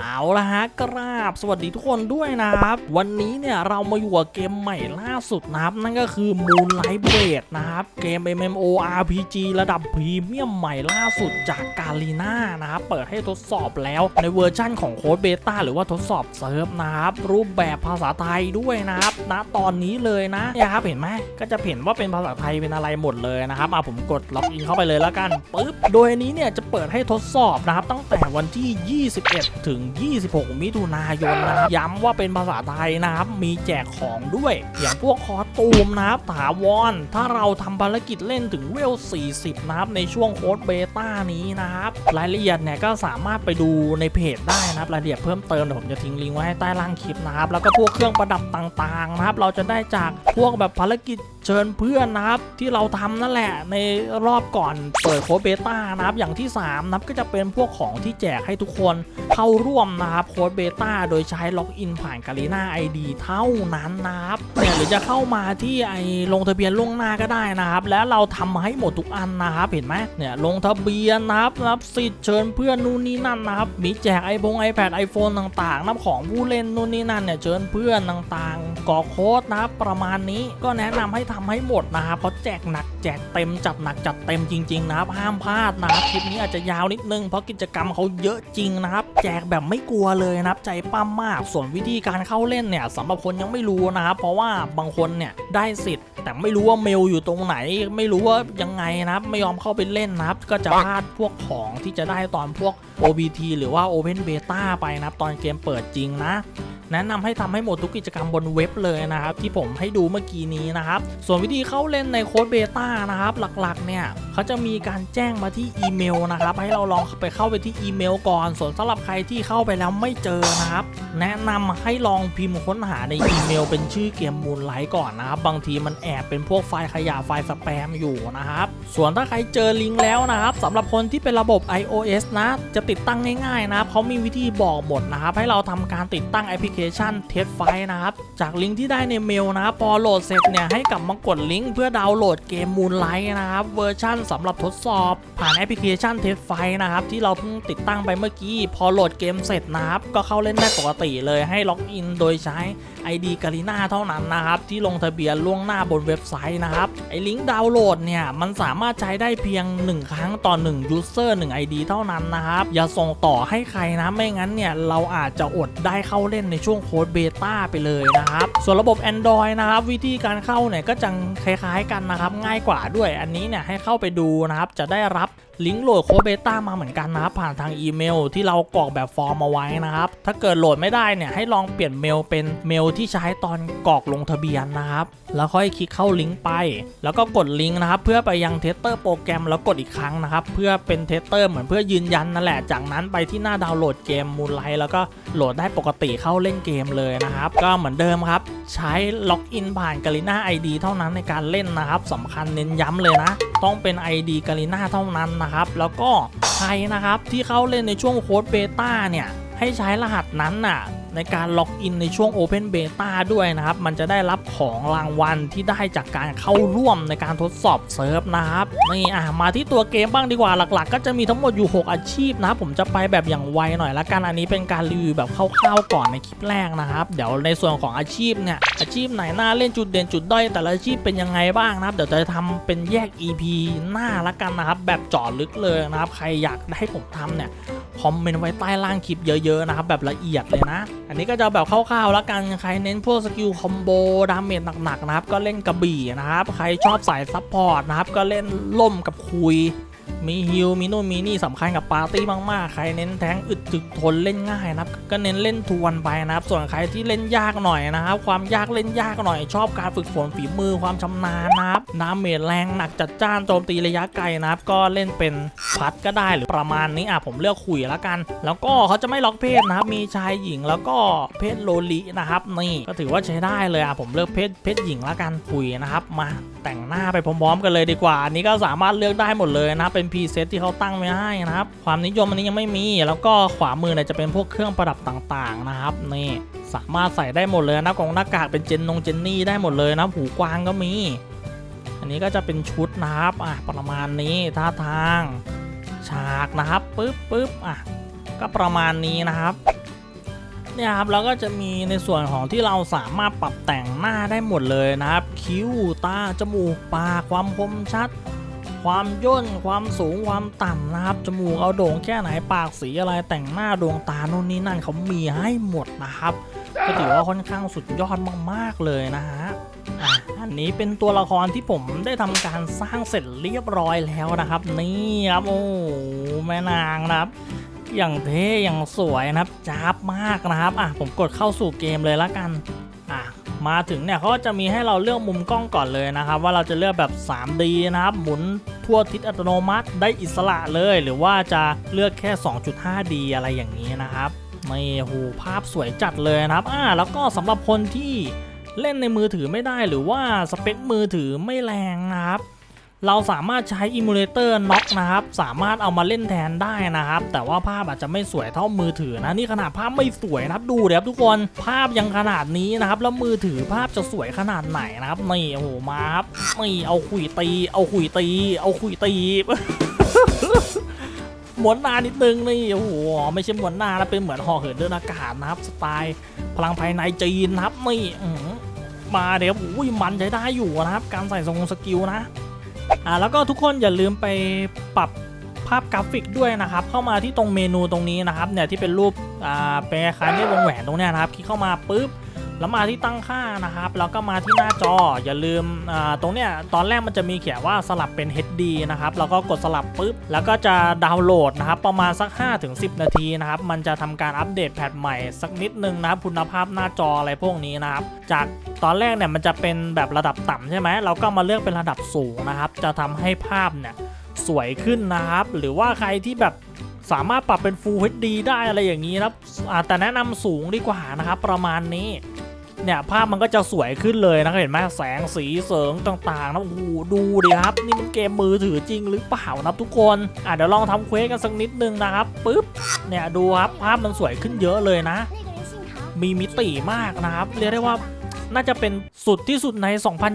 เอาละฮะกราบสวัสดีทุกคนด้วยนะครับ วันนี้เนี่ยเรามาอยู่กับเกมใหม่ล่าสุดนะครับ นั่นก็คือ Moonlight Blade นะครับ เกม MMORPG ระดับพรีเมียมใหม่ล่าสุดจากกาลีน่านะครับ เปิดให้ทดสอบแล้วในเวอร์ชั่นของโค้ดเบต้าหรือว่าทดสอบเซิร์ฟนะครับ รูปแบบภาษาไทยด้วยนะครับณตอนนี้เลยนะเนี่ยครับเห็นไหมก็จะเห็นว่าเป็นภาษาไทยเป็นอะไรหมดเลยนะครับอะผมกดล็อกอินเข้าไปเลยแล้วกันปึ๊บโดยนี้เนี่ยจะเปิดให้ทดสอบนะครับตั้งแต่วันที่ 21 ถึง26 มิถุนายนนะครับย้ำว่าเป็นภาษาไทยนะครับ มีแจกของด้วย อย่างพวกคอตูมนะครับถาวร ถ้าเราทำภารกิจเล่นถึงเวล 40 นะครับ ในช่วงโค้ดเบต้านี้นะครับ รายละเอียดเนี่ยก็สามารถไปดูในเพจได้นะครับ รายละเอียดเพิ่มเติมเดี๋ยวผมจะทิ้งลิงก์ไว้ให้ใต้ล่างคลิปนะครับ แล้วก็พวกเครื่องประดับต่างๆนะครับ เราจะได้จากพวกแบบภารกิจ เชิญเพื่อนนะครับที่เราทำนั่นแหละ ในรอบก่อนเปิดโค้ดเบต้านะครับ อย่างที่3นะครับก็จะเป็นพวกของที่แจกให้ทุกคนเข้าร่วมนะครับโค้ดเบต้าโดยใช้ล็อกอินผ่านกาลีนาไอดีเท่านั้นนะครับเนี่ยหรือจะเข้ามาที่ไอลงทะเบียนล่วงหน้าก็ได้นะครับ แล้วเราทำให้หมดทุกอันนะครับเห็นไหมเนี่ยลงทะเบียนนะครับรับสิทธิ์เชิญเพื่อนนู่นนี่นั่นนะครับมีแจกไอพงไอแพดไอโฟนต่างๆนะของผู้เล่นนู่นนี่นั่นเนี่ยเชิญเพื่อนต่างๆกรอโค้ดนะครับประมาณนี้ก็แนะนำให้ทำให้หมดนะครับเพราะแจกหนัก จกเต็มจัดหนักจัดเต็มจริงๆนะครับห้ามพลาดนะครับคลิปนี้อาจจะยาวนิดนึงเพราะกิจกรรมเขาเยอะจริงนะครับแจกแบบไม่กลัวเลยนะครับใจปั้มมากส่วนวิธีการเข้าเล่นเนี่ยสำหรับคนยังไม่รู้นะครับเพราะว่าบางคนเนี่ยได้สิทธิ์ แต่ไม่รู้ว่าเมลอยู่ตรงไหน ไม่รู้ว่ายังไงนะครับไม่ยอมเข้าไปเล่นนะครับก็จะพลาดพวกของที่จะได้ตอนพวก OBT หรือว่า Open Beta ไปนะครับตอนเกมเปิดจริงนะแนะนำให้ทำให้หมดทุกกิจกรรมบนเว็บเลยนะครับ ที่ผมให้ดูเมื่อกี้นี้นะครับ ส่วนวิธีเข้าเล่นในโค้ดเบต้านะครับหลักๆเนี่ยเขาจะมีการแจ้งมาที่อีเมลนะครับ ให้เราลองไปเข้าไปที่อีเมลก่อนส่วนสำหรับใครที่เข้าไปแล้วไม่เจอนะครับ แนะนำให้ลองพิมพ์ค้นหาในอีเมล เป็นชื่อเกมมูลไลท์ก่อนนะครับ บางทีมันแอบเป็นพวกไฟล์ขยะไฟล์สแปมอยู่นะครับ ส่วนถ้าใครเจอลิงก์แล้วนะครับสำหรับคนที่เป็นระบบ iOS นะ จะติดตั้งง่ายๆนะครับเขามีวิธีบอกหมดนะครับ ให้เราทำการติดตั้งแอปพลิเคชันเทสไฟนะครับจากลิงก์ที่ได้ในเมลนะครับพอโหลดเสร็จเนี่ยให้กลับมากดลิงก์เพื่อดาวน์โหลดเกมมูลไลท์นะครับเวอร์ชั่นสำหรับทดสอบผ่านแอปพลิเคชันเทสไฟนะครับที่เราเพิ่งติดตั้งไปเมื่อกี้ พอโหลดเกมเสร็จนะครับ ก็เข้าเล่นได้ปกติเลยให้ล็อกอินโดยใช้ ID กาลิน่าเท่านั้นนะครับ ที่ลงทะเบียนล่วงหน้าบนเว็บไซต์นะครับไอ้ลิงก์ดาวน์โหลดเนี่ย มันสามารถใช้ได้เพียง 1 ครั้งต่อ1 user 1 ID เท่านั้นนะครับ อย่าส่งต่อให้ใครนะไม่งั้นเนี่ย เราอาจจะอดได้เข้าเล่นในช่วงโค้ดเบต้าไปเลยนะครับ ส่วนระบบ Android นะครับ วิธีการเข้าเนี่ยก็จะคล้ายๆกันนะครับ ง่ายกว่าด้วย อันนี้เนี่ยให้เข้าไปดูนะครับจะได้รับ ลิงก์โหลดโค้ดเบต้ามาเหมือนกันนะครับผ่านทางอีเมล ที่เรากรอกแบบฟอร์มเอาไว้นะครับ ถ้าเกิดโหลดไม่ได้เนี่ยให้ลองเปลี่ยนเมลเป็นเมลที่ใช้ตอนกรอกลงทะเบียนนะครับ แล้วค่อยคลิกเข้าลิงก์ไป แล้วก็กดลิงก์นะครับ เพื่อไปยังเทสเตอร์โปรแกรมแล้วกดอีกครั้งนะครับ เพื่อเป็นเทสเตอร์เหมือนเพื่อยืนยันนั่นแหละ จากนั้นไปที่หน้าดาวน์โหลดเกมมูลไลท์แล้วก็โหลดได้ปกติเข้าเล่นเกมเลยนะครับ ก็เหมือนเดิมครับ ใช้ล็อกอินผ่านกาลิน่า ID เท่านั้นในการเล่นนะครับสำคัญเน้นย้ำเลยนะ ต้องเป็น ID กาลิน่าเท่านั้นนะครับ แล้วก็ใครนะครับที่เข้าเล่นในช่วงโค้ดเบต้าเนี่ยให้ใช้รหัสนั้นน่ะ ในการล็อกอินในช่วง Open Beta ด้วยนะครับ มันจะได้รับของรางวัลที่ได้จากการเข้าร่วมในการทดสอบเซิร์ฟนะครับนี่อะมาที่ตัวเกมบ้างดีกว่าหลักๆ ก็จะมีทั้งหมดอยู่ 6 อาชีพนะครับผมจะไปแบบอย่างไวหน่อยละกันอันนี้เป็นการรีวิวแบบคร่าวๆก่อนในคลิปแรกนะครับ เดี๋ยวในส่วนของอาชีพเนี่ยอาชีพไหนน่าเล่นจุดเด่นจุดด้อยแต่ละอาชีพเป็นยังไงบ้างนะครับ เดี๋ยวจะทำเป็นแยก EP หน้าละกันนะครับ แบบจาะลึกเลยนะครับ ใครอยากให้ผมทำเนี่ย คอมเมนต์ไว้ใต้ล่างคลิปเยอะๆนะครับแบบละเอียดเลยนะ อันนี้ก็จะแบบคร่าวๆแล้วกันใครเน้นพวกสกิลคอมโบดาเมจหนักๆนะครับก็เล่นกระบี่นะครับใครชอบสายซัพพอร์ตนะครับก็เล่นล่มกับคุย มีฮิลมีนู่นมีนี่สำคัญกับปาร์ตี้มากๆ ใครเน้นแทงอึดถึกทนเล่นง่ายนะครับ ก็เน้นเล่นทวนไปนะครับ ส่วนใครที่เล่นยากหน่อยนะครับ ความยากเล่นยากหน่อย ชอบการฝึกฝนฝีมือความชำนาญนะครับดาเมจแรงหนักจัดจ้านโจมตีระยะไกลนะครับ ก็เล่นเป็นพัดก็ได้หรือประมาณนี้อะผมเลือกคุยแล้วกัน แล้วก็เขาจะไม่ล็อกเพศนะครับ มีชายหญิงแล้วก็เพศโลลินะครับนี่ก็ถือว่าใช้ได้เลยอะผมเลือกเพศเพศหญิงแล้วกันคุยนะครับมา แต่งหน้าไปพร้อมๆ กันเลยดีกว่า อันนี้ก็สามารถเลือกได้หมดเลยนะเป็นพรีเซตที่เขาตั้งไว้ให้นะครับความนิยมอันนี้ยังไม่มี แล้วก็ขวามือเนี่ยจะเป็นพวกเครื่องประดับต่างๆนะครับนี่สามารถใส่ได้หมดเลยนะกองหน้ากากเป็นเจนนงเจนนี่ได้หมดเลยนะหูกวางก็มี อันนี้ก็จะเป็นชุดนะครับอะประมาณนี้ท่าทางฉากนะครับปึ๊บปึ๊บอะก็ประมาณนี้นะครับ เนี่ยครับแล้วก็จะมีในส่วนของที่เราสามารถปรับแต่งหน้าได้หมดเลยนะครับ คิ้วตาจมูกปากความคมชัด ความย่นความสูงความต่ำนะครับจมูกเอาโด่งแค่ไหนปากสีอะไรแต่งหน้าดวงตาโน่นนี่นั่นเขามีให้หมดนะครับก็ถือว่าค่อนข้างสุดยอดมากๆเลยนะฮะอันนี้เป็นตัวละครที่ผมได้ทำการสร้างเสร็จเรียบร้อยแล้วนะครับ นี่ครับโอ้แม่นางนะครับ อย่างเท่อย่างสวยนะครับจ้าบมากนะครับอะผมกดเข้าสู่เกมเลยละกันอะมาถึงเนี่ยเขาก็จะมีให้เราเลือกมุมกล้องก่อนเลยนะครับ ว่าเราจะเลือกแบบ 3D นะครับ หมุนทั่วทิศอัตโนมัติได้อิสระเลย หรือว่าจะเลือกแค่ 2.5D อะไรอย่างนี้นะครับไม่โหภาพสวยจัดเลยนะครับอ่าแล้วก็สำหรับคนที่เล่นในมือถือไม่ได้หรือว่าสเปคมือถือไม่แรงนะครับ เราสามารถใช้อิมูเลเตอร์น็อกนะครับ สามารถเอามาเล่นแทนได้นะครับ แต่ว่าภาพอาจจะไม่สวยเท่ามือถือนะ นี่ขนาดภาพไม่สวยนะครับ ดูเดี๋ยวทุกคนภาพยังขนาดนี้นะครับ แล้วมือถือภาพจะสวยขนาดไหนนะครับนี่โอ้โหมาครับนี่เอาขุยตี เอาขุยตี เอาขุยตีหมุนหนานิดนึงนี่โอ้โหไม่ใช่หมุนหนานะเป็นเหมือนห่อเหินเดินอากาศนะครับ สไตล์พลังภายในจีนนะครับนี่มาเดี๋ยวอุ้ยมันใช้ได้อยู่นะครับ การใส่ทรงสกิลนะ อ่าแล้วก็ทุกคนอย่าลืมไปปรับภาพกราฟิกด้วยนะครับ เข้ามาที่ตรงเมนูตรงนี้นะครับเนี่ยที่เป็นรูปอ่าเป็นคล้ายๆเนี่ยวงแหวนตรงเนี้ยนะครับ คลิกเข้ามาปุ๊บ แล้วมาที่ตั้งค่านะครับ แล้วก็มาที่หน้าจออย่าลืมตรงเนี้ยตอนแรกมันจะมีเขียนว่าสลับเป็น HD นะครับแล้วก็กดสลับปุ๊บ แล้วก็จะดาวน์โหลดนะครับ ประมาณสัก 5-10 นาทีนะครับ มันจะทำการอัปเดตแพทใหม่สักนิดนึงนะครับคุณภาพหน้าจออะไรพวกนี้นะครับ จากตอนแรกเนี่ยมันจะเป็นแบบระดับต่ำใช่ไหมเราก็มาเลือกเป็นระดับสูงนะครับ จะทำให้ภาพเนี่ยสวยขึ้นนะครับ หรือว่าใครที่แบบสามารถปรับเป็น Full HD ได้อะไรอย่างนี้นะครับแต่แนะนำสูงดีกว่านะครับ ประมาณนี้ เนี่ยภาพมันก็จะสวยขึ้นเลยนะเห็นไหมแสงสีเสริงต่างๆนะโอ้โหดูดิครับ นี่มันเกมมือถือจริงหรือเปล่านะทุกคนอะเดี๋ยวลองทำเควสกันสักนิดนึงนะครับปุ๊บเนี่ยดูครับภาพมันสวยขึ้นเยอะเลยนะ มีมิติมากนะครับเรียกได้ว่าน่าจะเป็นสุดที่สุดใน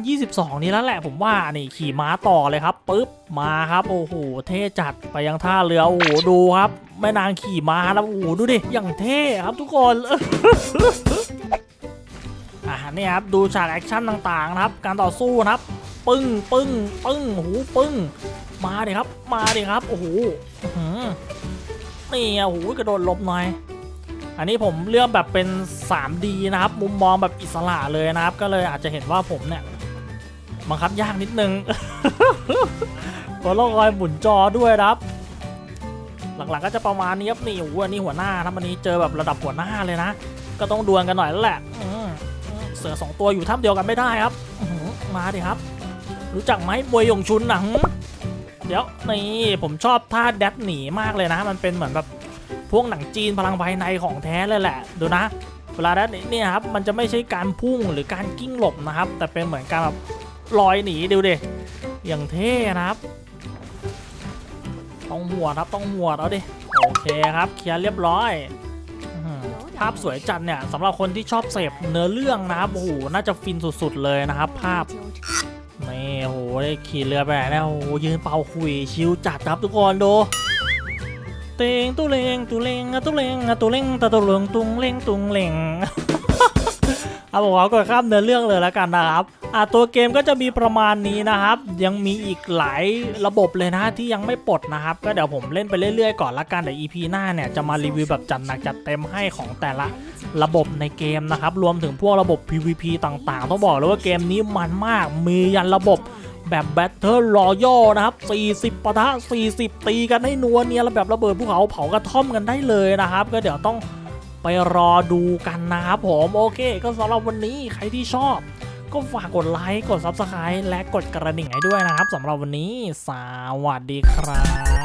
2022 นี้แล้วแหละผมว่านี่ขี่ม้าต่อเลยครับปุ๊บมาครับโอ้โหเท่จัดไปยังท่าเรือโอ้โหดูครับแม่นางขี่ม้าแล้วโอ้โหดูดิอย่างเท่ครับทุกคน เนี่ยครับ ดูฉากแอคชั่นต่างๆนะครับ การต่อสู้นะครับ ปึ้งปึ้งปึ้งโอ้โหปึ้ง มาดิครับ มาดิครับ โอ้โหนี่โอ้โหกระโดดหลบหน่อย อันนี้ผมเลือกแบบเป็น 3D นะครับ มุมมองแบบอิสระเลยนะครับ ก็เลยอาจจะเห็นว่าผมเนี่ยบังคับยากนิดนึงก็ต้องคอยหมุนจอด้วยครับ หลักๆก็จะประมาณนี้ครับนี่โอ้โหอันนี้หัวหน้านะวันนี้เจอแบบระดับหัวหน้าเลยนะ ก็ต้องดวลกันหน่อยแล้วแหละอื เสือสองตัวอยู่ถ้ำเดียวกันไม่ได้ครับมาดิครับ รู้จักไหมมวยยงชุนหนังเดี๋ยวนี่ผมชอบท่าแดดหนีมากเลยนะ มันเป็นเหมือนแบบพวกหนังจีนพลังภายในของแท้เลยแหละ ดูนะ เวลาแดดหนีเนี่ยครับมันจะไม่ใช่การพุ่งหรือการกิ้งหลบนะครับ แต่เป็นเหมือนการแบบลอยหนีดูดิอย่างเท่นะครับ ต้องหัวครับต้องหัวดเอาดิโอเคครับเคลียร์เรียบร้อยาพสวยจัดเนี่ยสำหรับคนที่ชอบเสพเนื้อเรื่องนะครับโอ้โหน่าจะฟินสุดๆเลยนะครับ ภาพ纠缠。นี่โอ้โหได้ขี่เรือไปไหนแล้วโอ้โหยืนเป่าคุยชิวจัดครับทุกคนดูเตงตุเลงตุเลงอะตุเลงอะตุเลงตะตุเลงตุงเลงตุงเลงเอาบอกเขากดข้ามเนื้อเรื่องเลยแล้วกันนะครับ อะตัวเกมก็จะมีประมาณนี้นะครับ ยังมีอีกหลายระบบเลยนะที่ยังไม่ปลดนะครับ ก็เดี๋ยวผมเล่นไปเรื่อยๆก่อนละกันเดี๋ยว EP หน้าเนี่ยจะมารีวิวแบบจัดหนักจัดเต็มให้ของแต่ละระบบในเกมนะครับ รวมถึงพวกระบบ PVP ต่างๆ ต้องบอกเลยว่าเกมนี้มันมากมียันระบบแบบ Battle Royale นะครับ 40ปะทะ 40 ตีกันให้นัวเนียแล้วแบบระเบิดภูเขาเผากระท่อมกันได้เลยนะครับ ก็เดี๋ยวต้องไปรอดูกันนะครับผม โอเค ก็สำหรับวันนี้ใครที่ชอบ ก็ฝากกดไลค์ กด Subscribe และกดกระดิ่งให้ด้วยนะครับสำหรับวันนี้ สวัสดีครับ